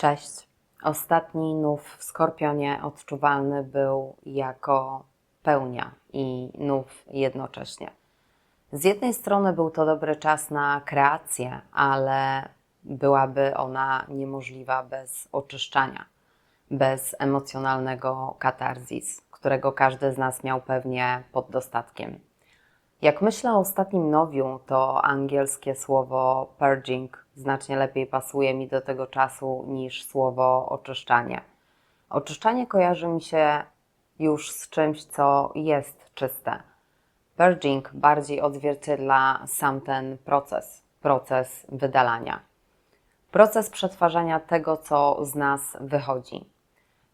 Cześć. Ostatni nów w Skorpionie odczuwalny był jako pełnia i nów jednocześnie. Z jednej strony był to dobry czas na kreację, ale byłaby ona niemożliwa bez oczyszczania, bez emocjonalnego katarzis, którego każdy z nas miał pewnie pod dostatkiem. Jak myślę o ostatnim nowiu, to angielskie słowo purging znacznie lepiej pasuje mi do tego czasu niż słowo oczyszczanie. Oczyszczanie kojarzy mi się już z czymś, co jest czyste. Purging bardziej odzwierciedla sam ten proces, proces wydalania. Proces przetwarzania tego, co z nas wychodzi.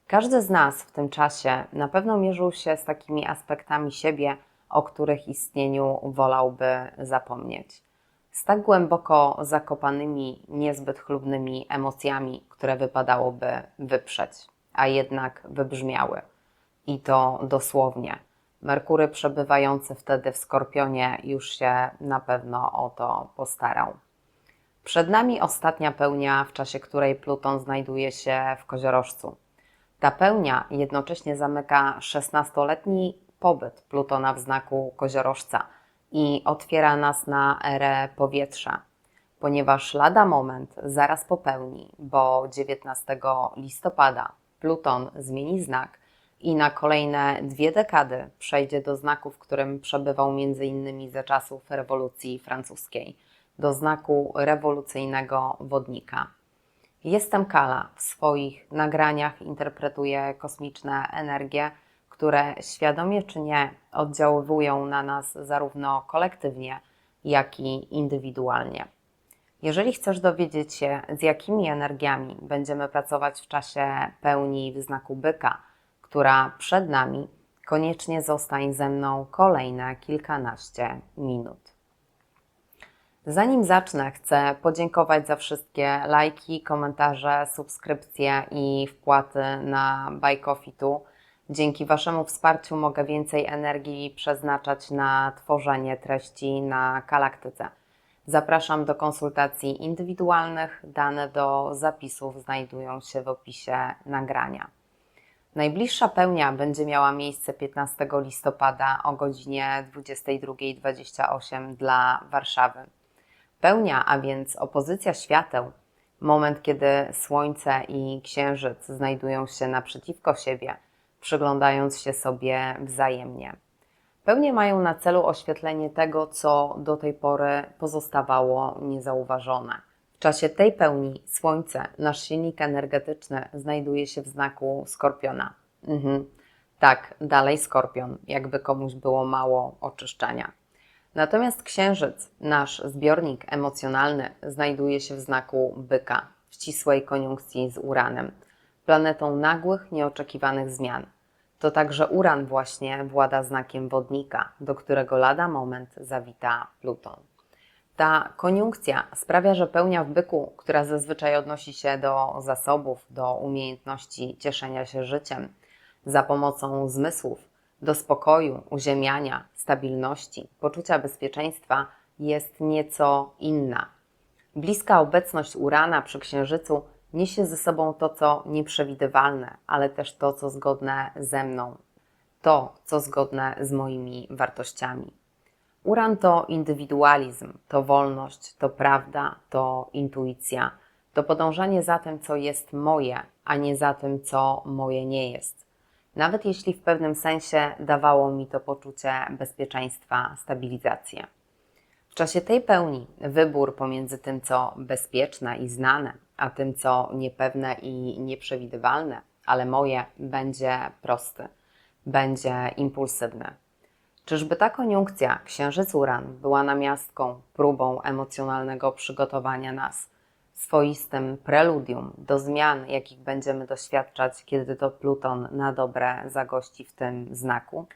Każdy z nas w tym czasie na pewno mierzył się z takimi aspektami siebie, o których istnieniu wolałby zapomnieć. Z tak głęboko zakopanymi, niezbyt chlubnymi emocjami, które wypadałoby wyprzeć, a jednak wybrzmiały. I to dosłownie. Merkury przebywający wtedy w Skorpionie już się na pewno o to postarał. Przed nami ostatnia pełnia, w czasie której Pluton znajduje się w koziorożcu. Ta pełnia jednocześnie zamyka 16-letni pobyt Plutona w znaku koziorożca i otwiera nas na erę powietrza, ponieważ lada moment zaraz po pełni, bo 19 listopada Pluton zmieni znak i na kolejne dwie dekady przejdzie do znaku, w którym przebywał m.in. ze czasów rewolucji francuskiej, do znaku rewolucyjnego wodnika. Jestem Kala. W swoich nagraniach interpretuję kosmiczne energie, które świadomie czy nie oddziaływują na nas zarówno kolektywnie, jak i indywidualnie. Jeżeli chcesz dowiedzieć się, z jakimi energiami będziemy pracować w czasie pełni w znaku byka, która przed nami, koniecznie zostań ze mną kolejne kilkanaście minut. Zanim zacznę, chcę podziękować za wszystkie lajki, komentarze, subskrypcje i wpłaty na Buy Coffee Tu. Dzięki Waszemu wsparciu mogę więcej energii przeznaczać na tworzenie treści na galaktyce. Zapraszam do konsultacji indywidualnych. Dane do zapisów znajdują się w opisie nagrania. Najbliższa pełnia będzie miała miejsce 15 listopada o godzinie 22.28 dla Warszawy. Pełnia, a więc opozycja świateł, moment kiedy Słońce i Księżyc znajdują się naprzeciwko siebie, przyglądając się sobie wzajemnie. Pełnie mają na celu oświetlenie tego, co do tej pory pozostawało niezauważone. W czasie tej pełni Słońce, nasz silnik energetyczny, znajduje się w znaku Skorpiona. Mhm. Tak, dalej Skorpion, jakby komuś było mało oczyszczania. Natomiast Księżyc, nasz zbiornik emocjonalny, znajduje się w znaku Byka, w ścisłej koniunkcji z Uranem, planetą nagłych, nieoczekiwanych zmian. To także Uran właśnie włada znakiem wodnika, do którego lada moment zawita Pluton. Ta koniunkcja sprawia, że pełnia w byku, która zazwyczaj odnosi się do zasobów, do umiejętności cieszenia się życiem za pomocą zmysłów, do spokoju, uziemiania, stabilności, poczucia bezpieczeństwa, jest nieco inna. Bliska obecność Urana przy Księżycu niesie ze sobą to, co nieprzewidywalne, ale też to, co zgodne ze mną, to, co zgodne z moimi wartościami. Uran to indywidualizm, to wolność, to prawda, to intuicja, to podążanie za tym, co jest moje, a nie za tym, co moje nie jest. Nawet jeśli w pewnym sensie dawało mi to poczucie bezpieczeństwa, stabilizację. W czasie tej pełni wybór pomiędzy tym, co bezpieczne i znane, a tym, co niepewne i nieprzewidywalne, ale moje, będzie prosty, będzie impulsywny. Czyżby ta koniunkcja Księżyc-Uran była namiastką, próbą emocjonalnego przygotowania nas, swoistym preludium do zmian, jakich będziemy doświadczać, kiedy to Pluton na dobre zagości w tym znaku?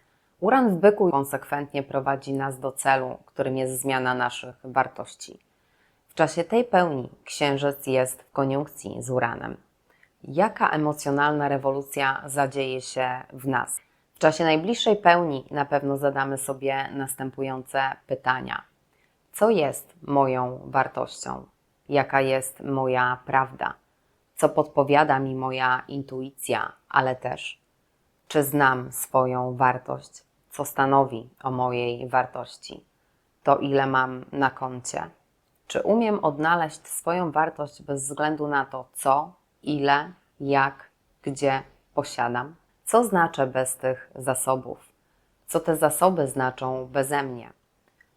Uran w byku konsekwentnie prowadzi nas do celu, którym jest zmiana naszych wartości. W czasie tej pełni Księżyc jest w koniunkcji z Uranem. Jaka emocjonalna rewolucja zadzieje się w nas? W czasie najbliższej pełni na pewno zadamy sobie następujące pytania: Co jest moją wartością? Jaka jest moja prawda? co podpowiada mi moja intuicja, ale też czy znam swoją wartość, co stanowi o mojej wartości, to ile mam na koncie. Czy umiem odnaleźć swoją wartość bez względu na to, co, ile, jak, gdzie posiadam? Co znaczę bez tych zasobów? Co te zasoby znaczą beze mnie?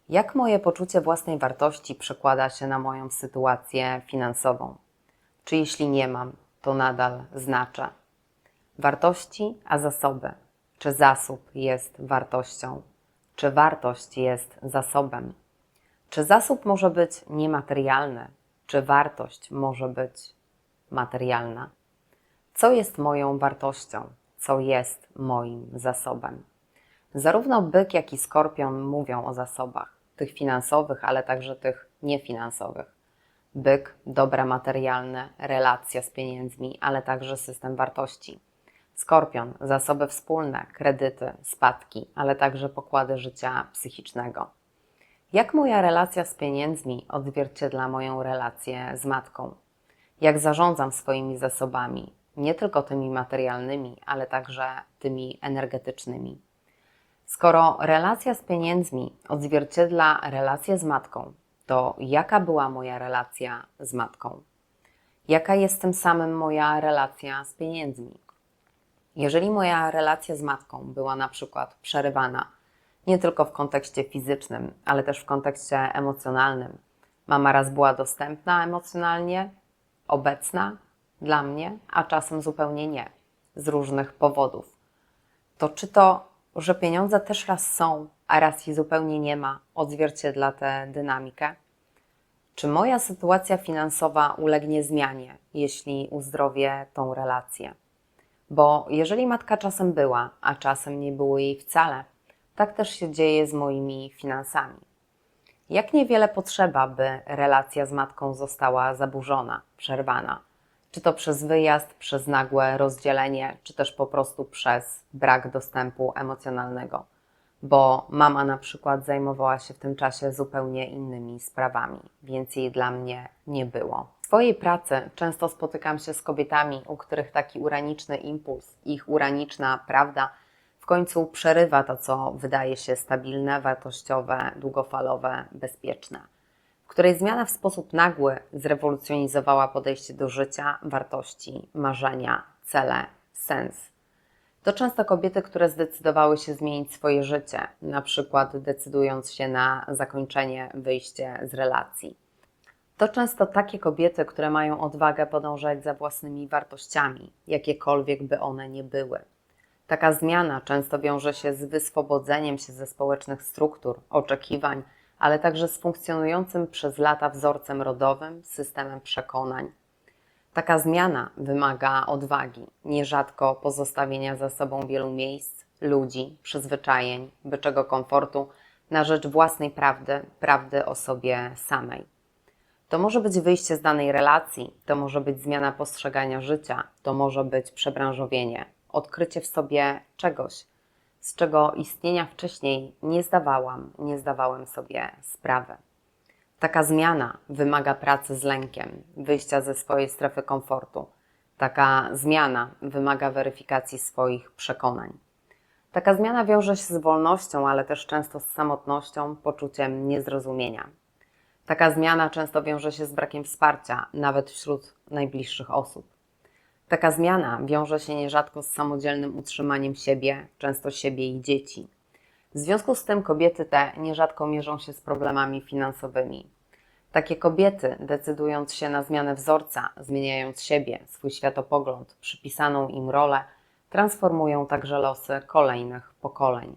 Jak moje poczucie własnej wartości przekłada się na moją sytuację finansową? Czy jeśli nie mam, to nadal znaczę? Wartości, a zasoby. Czy zasób jest wartością? Czy wartość jest zasobem? Czy zasób może być niematerialny? Czy wartość może być materialna? Co jest moją wartością? Co jest moim zasobem? Zarówno byk, jak i skorpion mówią o zasobach, tych finansowych, ale także tych niefinansowych. Byk, dobra materialne, relacja z pieniędzmi, ale także system wartości. Skorpion, zasoby wspólne, kredyty, spadki, ale także pokłady życia psychicznego. Jak moja relacja z pieniędzmi odzwierciedla moją relację z matką? Jak zarządzam swoimi zasobami, nie tylko tymi materialnymi, ale także tymi energetycznymi? Skoro relacja z pieniędzmi odzwierciedla relację z matką, to jaka była moja relacja z matką? Jaka jest tym samym moja relacja z pieniędzmi? Jeżeli moja relacja z matką była na przykład przerywana, nie tylko w kontekście fizycznym, ale też w kontekście emocjonalnym, mama raz była dostępna emocjonalnie, obecna dla mnie, a czasem zupełnie nie, z różnych powodów, to czy to, że pieniądze też raz są, a raz ich zupełnie nie ma, odzwierciedla tę dynamikę? Czy moja sytuacja finansowa ulegnie zmianie, jeśli uzdrowię tą relację? Bo jeżeli matka czasem była, a czasem nie było jej wcale, tak też się dzieje z moimi finansami. Jak niewiele potrzeba, by relacja z matką została zaburzona, przerwana? Czy to przez wyjazd, przez nagłe rozdzielenie, czy też po prostu przez brak dostępu emocjonalnego? Bo mama na przykład zajmowała się w tym czasie zupełnie innymi sprawami, więc jej dla mnie nie było. Swojej pracy często spotykam się z kobietami, u których taki uraniczny impuls, ich uraniczna prawda w końcu przerywa to, co wydaje się stabilne, wartościowe, długofalowe, bezpieczne, w której zmiana w sposób nagły zrewolucjonizowała podejście do życia, wartości, marzenia, cele, sens. To często kobiety, które zdecydowały się zmienić swoje życie, na przykład decydując się na zakończenie, wyjście z relacji. To często takie kobiety, które mają odwagę podążać za własnymi wartościami, jakiekolwiek by one nie były. Taka zmiana często wiąże się z wyswobodzeniem się ze społecznych struktur, oczekiwań, ale także z funkcjonującym przez lata wzorcem rodowym, systemem przekonań. Taka zmiana wymaga odwagi, nierzadko pozostawienia za sobą wielu miejsc, ludzi, przyzwyczajeń, byczego komfortu na rzecz własnej prawdy, prawdy o sobie samej. To może być wyjście z danej relacji, to może być zmiana postrzegania życia, to może być przebranżowienie, odkrycie w sobie czegoś, z czego istnienia wcześniej nie zdawałam, nie zdawałem sobie sprawy. Taka zmiana wymaga pracy z lękiem, wyjścia ze swojej strefy komfortu. Taka zmiana wymaga weryfikacji swoich przekonań. Taka zmiana wiąże się z wolnością, ale też często z samotnością, poczuciem niezrozumienia. Taka zmiana często wiąże się z brakiem wsparcia, nawet wśród najbliższych osób. Taka zmiana wiąże się nierzadko z samodzielnym utrzymaniem siebie, często siebie i dzieci. W związku z tym kobiety te nierzadko mierzą się z problemami finansowymi. Takie kobiety, decydując się na zmianę wzorca, zmieniając siebie, swój światopogląd, przypisaną im rolę, transformują także losy kolejnych pokoleń.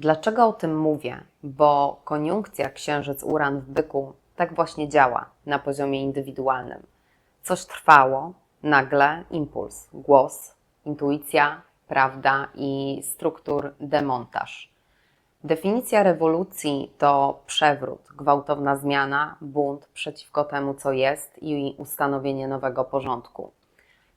Dlaczego o tym mówię? Bo koniunkcja Księżyc-Uran w byku tak właśnie działa na poziomie indywidualnym. Coś trwało, nagle impuls, głos, intuicja, prawda i struktur demontaż. Definicja rewolucji to przewrót, gwałtowna zmiana, bunt przeciwko temu, co jest i ustanowienie nowego porządku.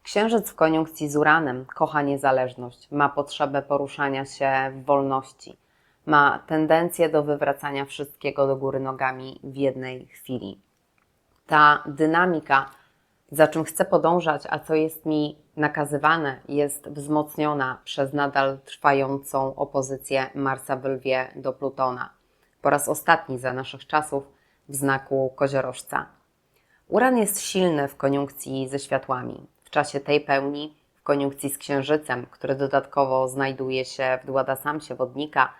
Księżyc w koniunkcji z Uranem kocha niezależność, ma potrzebę poruszania się w wolności, ma tendencję do wywracania wszystkiego do góry nogami w jednej chwili. Ta dynamika za czym chcę podążać, a co jest mi nakazywane, jest wzmocniona przez nadal trwającą opozycję Marsa w Lwie do Plutona. Po raz ostatni za naszych czasów w znaku koziorożca. Uran jest silny w koniunkcji ze światłami. W czasie tej pełni, w koniunkcji z Księżycem, który dodatkowo znajduje się w Dładasamsie wodnika,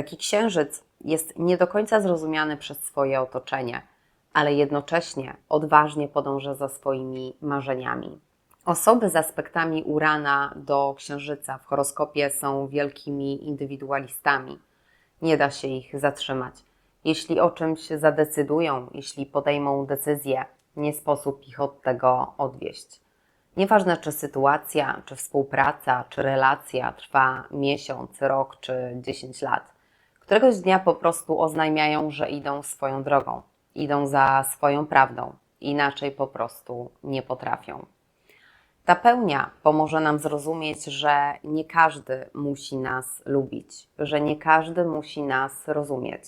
taki księżyc jest nie do końca zrozumiany przez swoje otoczenie, ale jednocześnie odważnie podąża za swoimi marzeniami. Osoby z aspektami Urana do Księżyca w horoskopie są wielkimi indywidualistami. Nie da się ich zatrzymać. Jeśli o czymś zadecydują, jeśli podejmą decyzję, nie sposób ich od tego odwieść. Nieważne, czy sytuacja, czy współpraca, czy relacja trwa miesiąc, rok czy 10 lat. Któregoś dnia po prostu oznajmiają, że idą swoją drogą, idą za swoją prawdą, inaczej po prostu nie potrafią. Ta pełnia pomoże nam zrozumieć, że nie każdy musi nas lubić, że nie każdy musi nas rozumieć,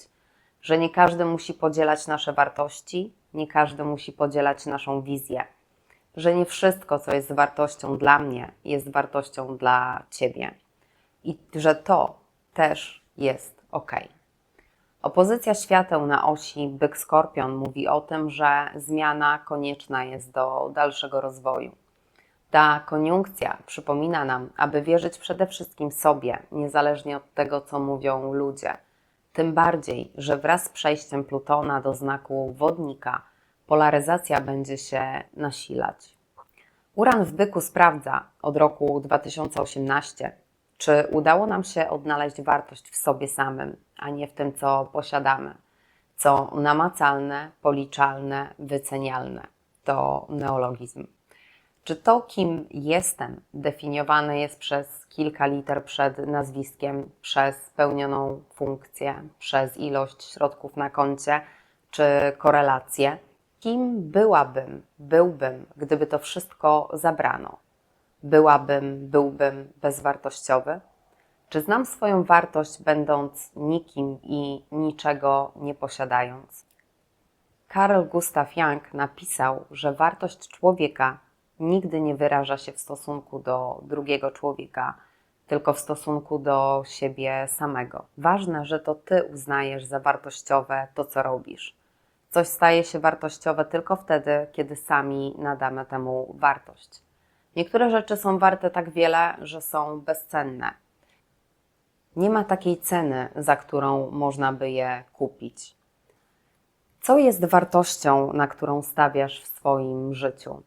że nie każdy musi podzielać nasze wartości, nie każdy musi podzielać naszą wizję, że nie wszystko, co jest wartością dla mnie, jest wartością dla ciebie i że to też jest ok. Opozycja świateł na osi byk-skorpion mówi o tym, że zmiana konieczna jest do dalszego rozwoju. Ta koniunkcja przypomina nam, aby wierzyć przede wszystkim sobie, niezależnie od tego, co mówią ludzie. Tym bardziej, że wraz z przejściem Plutona do znaku wodnika polaryzacja będzie się nasilać. Uran w byku sprawdza od roku 2018, czy udało nam się odnaleźć wartość w sobie samym, a nie w tym, co posiadamy, co namacalne, policzalne, wycenialne. To neologizm. Czy to, kim jestem, definiowane jest przez kilka liter przed nazwiskiem, przez spełnioną funkcję, przez ilość środków na koncie czy korelację? Kim byłabym, byłbym, gdyby to wszystko zabrano? Byłabym, byłbym bezwartościowy? Czy znam swoją wartość, będąc nikim i niczego nie posiadając? Karl Gustav Jung napisał, że wartość człowieka nigdy nie wyraża się w stosunku do drugiego człowieka, tylko w stosunku do siebie samego. Ważne, że to ty uznajesz za wartościowe to, co robisz. Coś staje się wartościowe tylko wtedy, kiedy sami nadamy temu wartość. Niektóre rzeczy są warte tak wiele, że są bezcenne. Nie ma takiej ceny, za którą można by je kupić. Co jest wartością, na którą stawiasz w swoim życiu?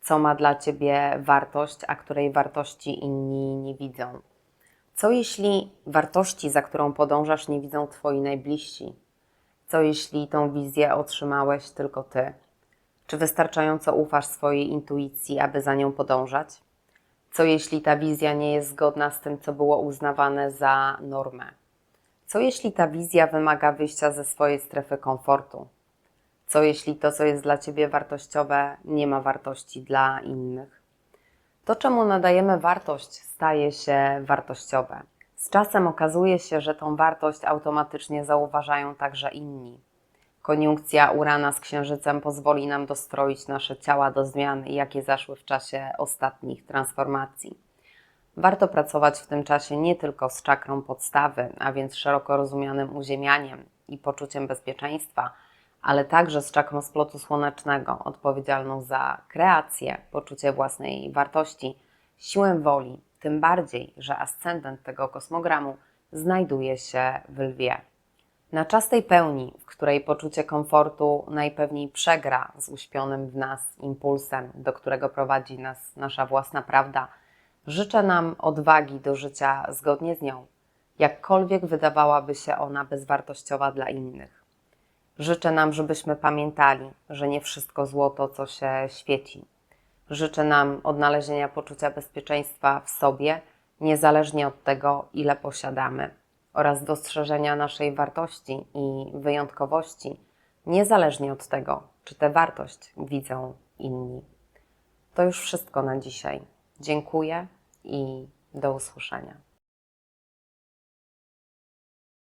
Co ma dla ciebie wartość, a której wartości inni nie widzą? Co jeśli wartości, za którą podążasz, nie widzą twoi najbliżsi? Co jeśli tą wizję otrzymałeś tylko ty? Czy wystarczająco ufasz swojej intuicji, aby za nią podążać? Co jeśli ta wizja nie jest zgodna z tym, co było uznawane za normę? Co jeśli ta wizja wymaga wyjścia ze swojej strefy komfortu? Co jeśli to, co jest dla ciebie wartościowe, nie ma wartości dla innych? To, czemu nadajemy wartość, staje się wartościowe. Z czasem okazuje się, że tą wartość automatycznie zauważają także inni. Koniunkcja Urana z Księżycem pozwoli nam dostroić nasze ciała do zmian, jakie zaszły w czasie ostatnich transformacji. Warto pracować w tym czasie nie tylko z czakrą podstawy, a więc szeroko rozumianym uziemianiem i poczuciem bezpieczeństwa, ale także z czakrą splotu słonecznego, odpowiedzialną za kreację, poczucie własnej wartości, siłę woli, tym bardziej, że ascendent tego kosmogramu znajduje się w lwie. Na czas tej pełni, w której poczucie komfortu najpewniej przegra z uśpionym w nas impulsem, do którego prowadzi nas nasza własna prawda, życzę nam odwagi do życia zgodnie z nią, jakkolwiek wydawałaby się ona bezwartościowa dla innych. Życzę nam, żebyśmy pamiętali, że nie wszystko złoto, co się świeci. Życzę nam odnalezienia poczucia bezpieczeństwa w sobie, niezależnie od tego, ile posiadamy oraz dostrzeżenia naszej wartości i wyjątkowości, niezależnie od tego, czy tę wartość widzą inni. To już wszystko na dzisiaj. Dziękuję i do usłyszenia.